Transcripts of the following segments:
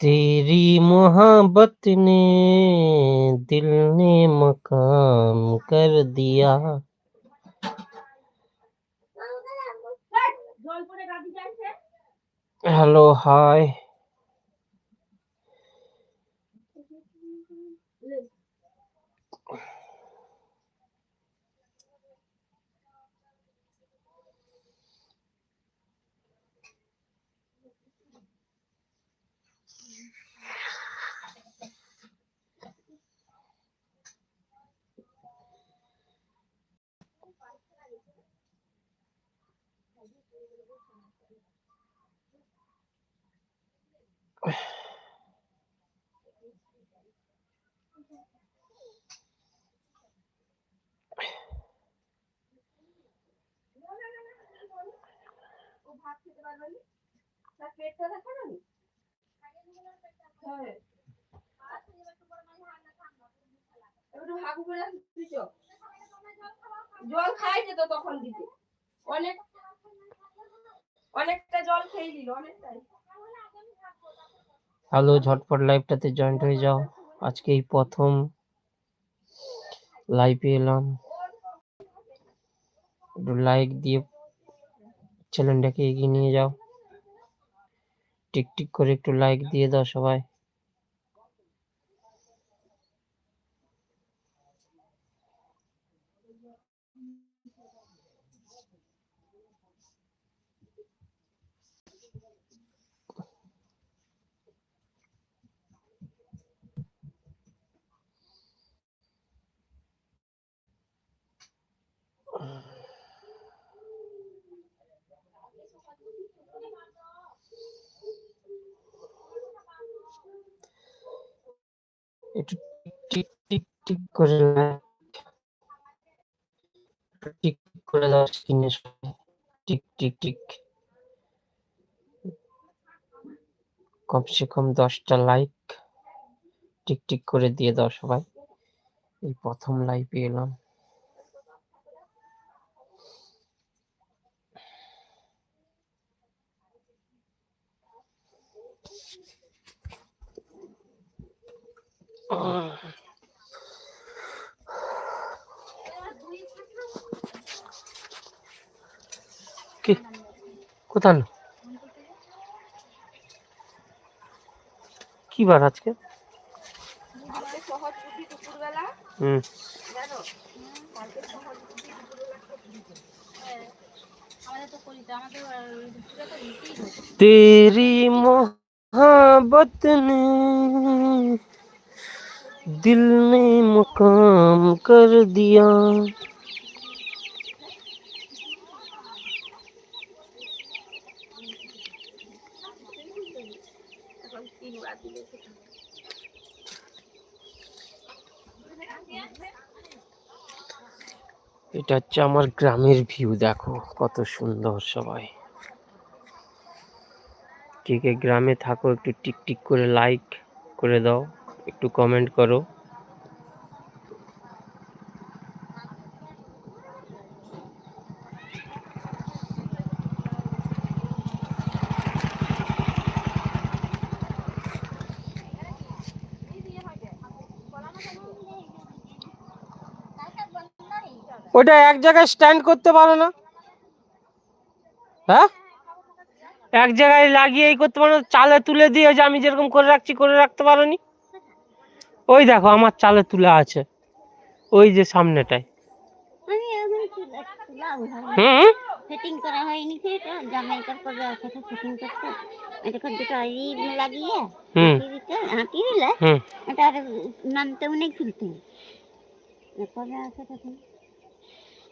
तेरी मोहब्बत ने दिल ने मकाम कर दिया। हेलो हाय জল খাই যেত তখন দিতে অনেক অনেকটা জল খেয়ে দিল অনেকটাই। হ্যালো ঝটপট লাইভটাতে জয়েন্ট হয়ে যাও। আজকে এই প্রথম লাইভে এলাম। একটু লাইক দিয়ে চ্যানেলটাকে এগিয়ে নিয়ে যাও। টিক টিক করে একটু লাইক দিয়ে দাও সবাই। একটু টিক টিক টিক করে টিক করে দাও স্ক্রিনে সবাই টিক টিক টিক। কমসে কম দশটা লাইক টিক টিক করে দিয়ে দাও সবাই। এই প্রথম লাইভে এলাম। কি কোথায় আনলো? কি বার আজকে কালকে সহজ বুদ্ধি দুপুরবেলা হুম জানো কালকে সহজ বুদ্ধি দুপুরবেলা আমাদের তো করি তো আমাদের আহ, পুজো তো দিতেই হবে। तेरी मोहब्बत ने दिल में मुकाम कर दिया এখন তিনবার দিলে সেটা এটা হচ্ছে আমার গ্রামের ভিউ দেখো কত সুন্দর সবাই কে কে গ্রামে থাকো একটু টিক টিক করে লাইক করে দাও একটু কমেন্ট করো। ওটা এক জায়গায় স্ট্যান্ড করতে পারো না? হ্যাঁ? এক জায়গায় লাগিয়ে করতে পারো না? চালে তুলে দিয়ে ওই যে আমি যেরকম করে রাখছি করে রাখতে পারো নি ওই দেখো আমার চালে তুলা আছে। ওই যে সামনেটায়। হয়। হুম? ফিটিং করা হয়নি কি? এটা জামাইকার করে সেটা ফিটিং করতে। এরকম দুটো ই লাগিয়ে হুম। হাঁটি দিলে এটা আর নামতে অনেক খুলতে করে আছে তখন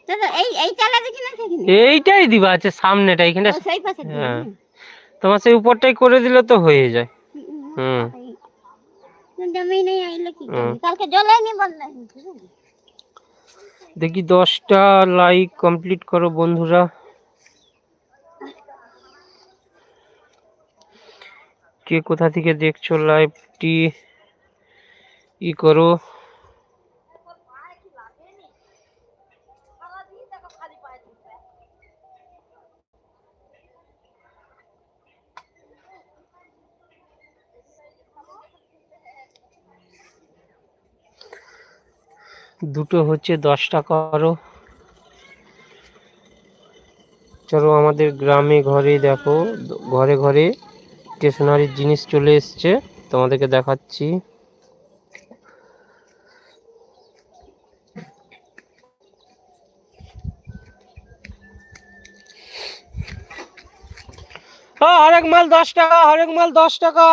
তো তো এই এই চালা দেখি না এইটাই দিবা আছে সামনেটা এখানে হ্যাঁ। তোমার সেই উপরটাই করে দিলে তো হয়ে যায়। হুম। দেখি দশটা লাইক কমপ্লিট করো বন্ধুরা। কে কোথা থেকে দেখছ লাইভটি ই করো। দুটো হচ্ছে দশ টাকারও চলো আমাদের গ্রামে ঘরে দেখো, ঘরে ঘরে স্টেশনারির জিনিস চলে এসছে, তোমাদেরকে দেখাচ্ছি। হরেক মাল দশ টাকা, হরেক মাল দশ টাকা।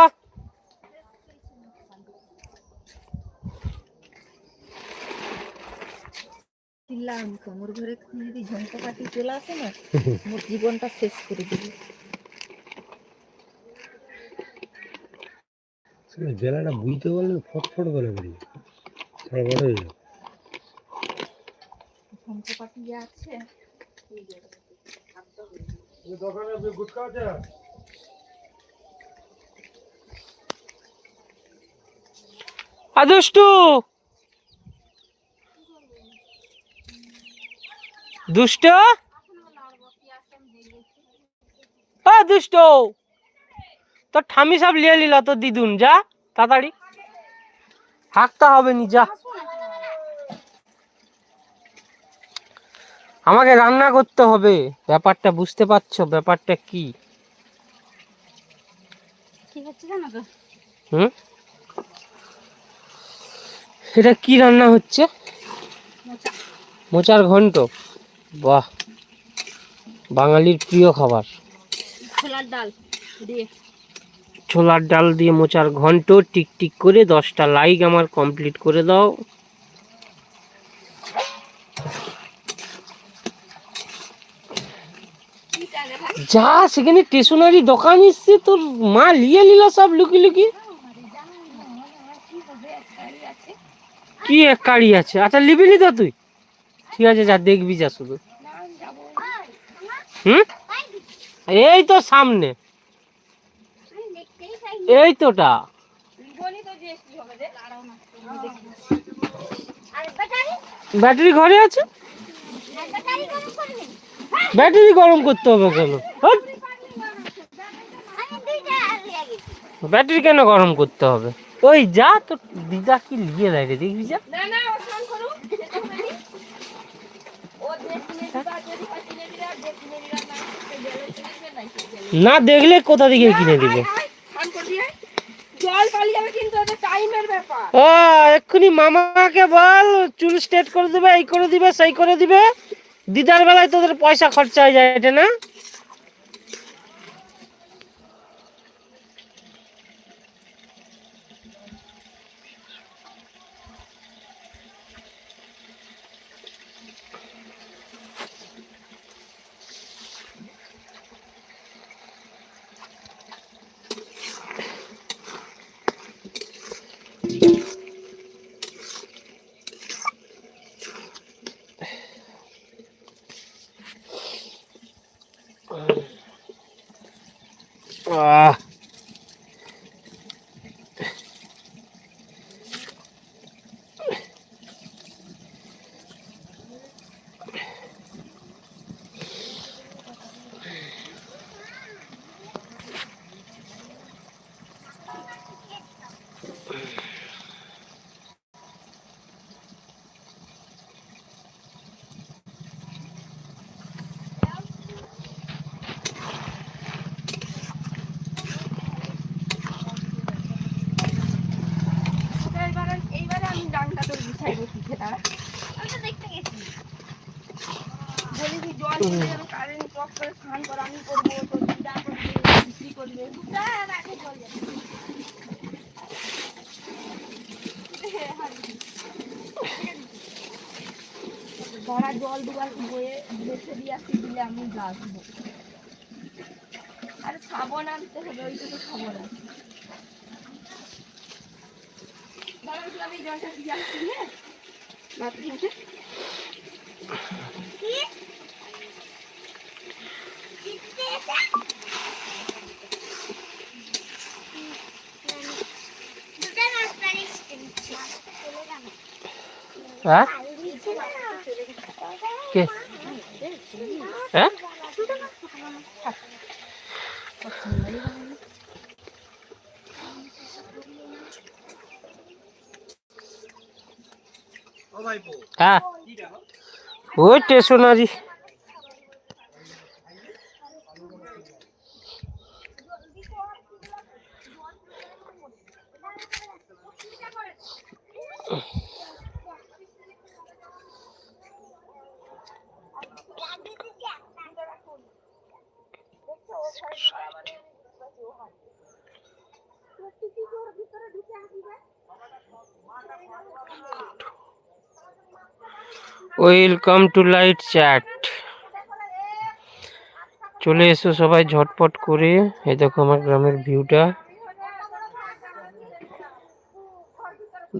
চিল্লাম কোমর ঘরে যদি ঝন্টকাটি চলে আসে না মোর জীবনটা শেষ করে দিবি। জেলাটা বুঝতে পারলে ফটফট করে বেরিয়ে সারা বড় হয়ে যাবে ঝন্টকাটি যে আছে আদুষ্টু! দুষ্ট? ও দুষ্ট। তোর ঠামি সব লিয়ে নিল তোর দিদুন যা তাড়াতাড়ি। হাঁকতে হবে নি যা। আমাকে রান্না করতে হবে। ব্যাপারটা বুঝতে পারছ? ব্যাপারটা কি? হুম? এটা কি রান্না হচ্ছে? মোচা। মোচার ঘন্ট। বাহ বাঙালির প্রিয় খাবার। ছোলার ডাল দিয়ে। ছোলার ডাল দিয়ে মোচার ঘন্ট টিক টিক করে দশটা লাইক আমার কমপ্লিট করে দাও। যা সেখানে স্টেশনারি দোকান এসছে তোর মা লিয়ে নিল সব লুকি লুকি। কি এক কাড়ি আছে? আচ্ছা লিবি নি তো তুই। ঠিক আছে যা দেখবি যা শুধু। হুম? এই তো সামনে। এই তোটা। ব্যাটারি ঘরে আছে? ব্যাটারি গরম করতে হবে কেন? ব্যাটারি কেন গরম করতে হবে? ওই যা তো দিদা কি নিয়ে দেয় রে দেখবি যা না না ও স্নান করুক যেতে হবে নি। ও যে কিনে দিবা যদি হয় কিনে দিবা যে কিনে দিবা না সে গেলে কিনবে নাই সে গেলে না দেখলে কোথা থেকে কিনে দিবে? ও এক্ষুনি মামাকে বল চুল স্ট্রেট করে দিবে এই করে দিবে সেই করে দিবে। দিদার বেলায় তোদের পয়সা খরচা হয়ে যায় এটা না আহ এইবারে এইবারে আমি ডাংটা তোর বিছাইবো পিঠে দাঁড়া আমি তো দেখতে গেছি বলি তুই জল কিনে যাবে কারেন্ট টক করে স্নান কর আমি করব তোর দিদা করবে বিক্রি করবে তার আগে চল যাবে ধরা জল দুবার বয়ে বেছে দিয়ে আসি দিলে আমি আসব আরে সাবন আনতে হবে ওইটা তো সাবন আছে আমি জলটা দিয়ে আসছি হ্যাঁ হ্যাঁ? কে? হ্যাঁ? হ্যাঁ? ওই stationery welcome to light chat चले सबा झटपट कर देखो हमारे দেখো আমার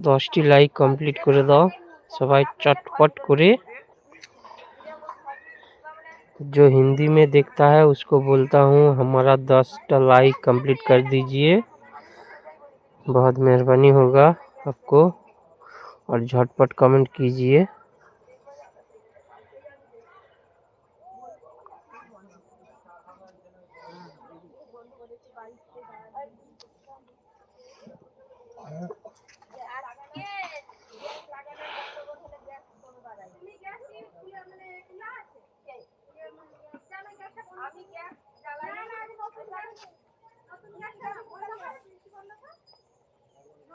दस टी लाइक कमप्लीट कर दो দাও। चटपट চটপট जो हिंदी में देखता है, उसको बोलता हूँ, हमारा दस टा लाइक कंप्लीट कर दीजिए। बहुत मेहरबानी होगा आपको। और झटपट कमेंट कीजिए।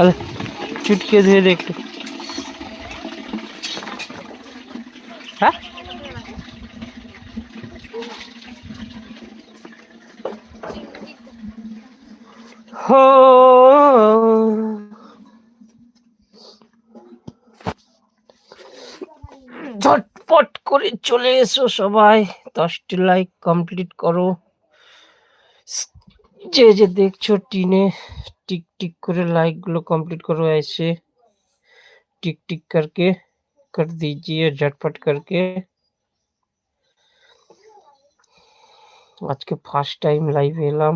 তাহলে চুটকে ধুয়ে দে একটু। হ্যাঁ? ঝটপট করে চলে এসো সবাই। দশটি লাইক কমপ্লিট করো। যে যে দেখছ টিনে टिक टिक करे लाइक गुलो कंप्लीट करो ऐसे टिक टिक करके कर दीजिए झटपट करके আজকে ফার্স্ট টাইম লাইভ এলাম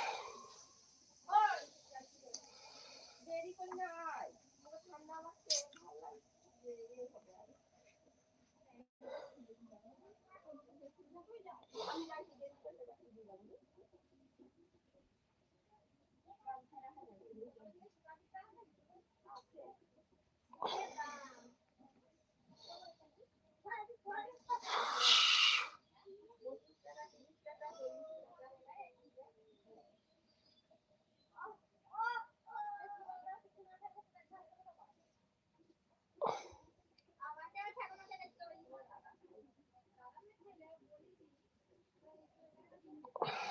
Oh.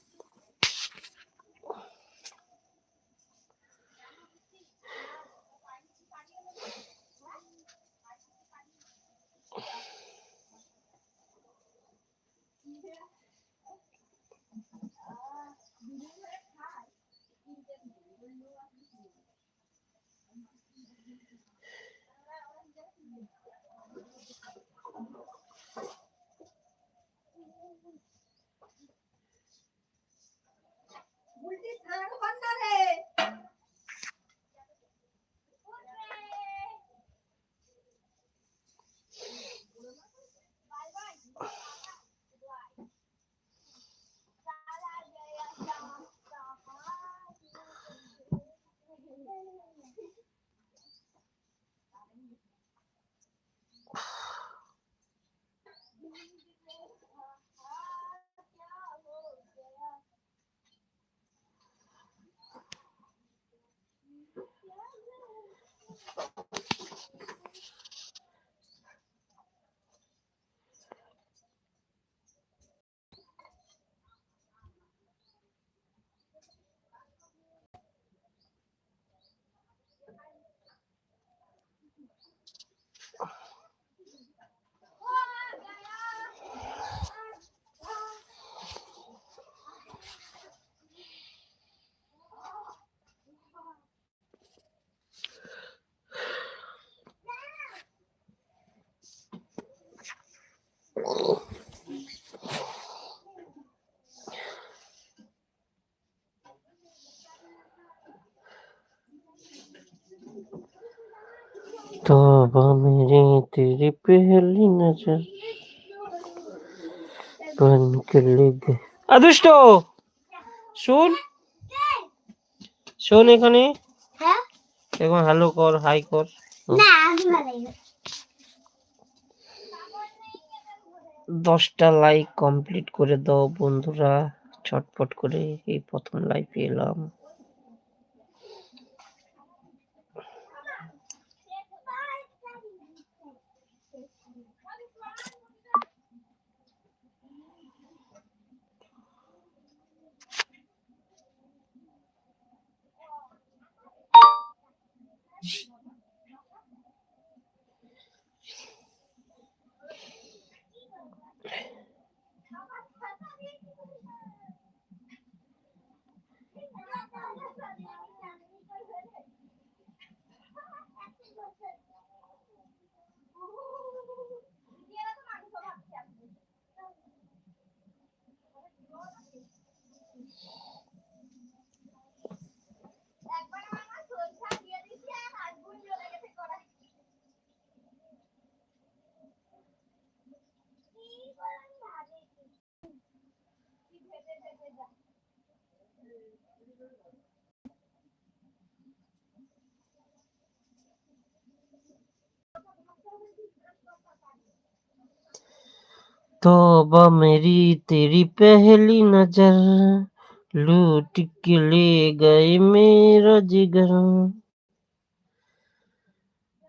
तौबा मेरी तेरी पहली नजर बन के ले गए अदुष्ट শোন শোন এখানে হ্যাঁ এখন হ্যালো কর হাই কর না আমি ভালোই দশটা লাইক কমপ্লিট করে দাও বন্ধুরা ছটপট করে এই প্রথম লাইভে এলাম तौबा मेरी तेरी पहली नज़र लूट के ले गए मेरा जिगर।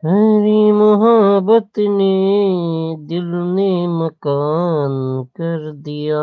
हरी मोहब्बत ने दिल ने मकान कर दिया।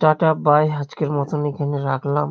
টাটা বাই আজকের মতন এখানে রাখলাম।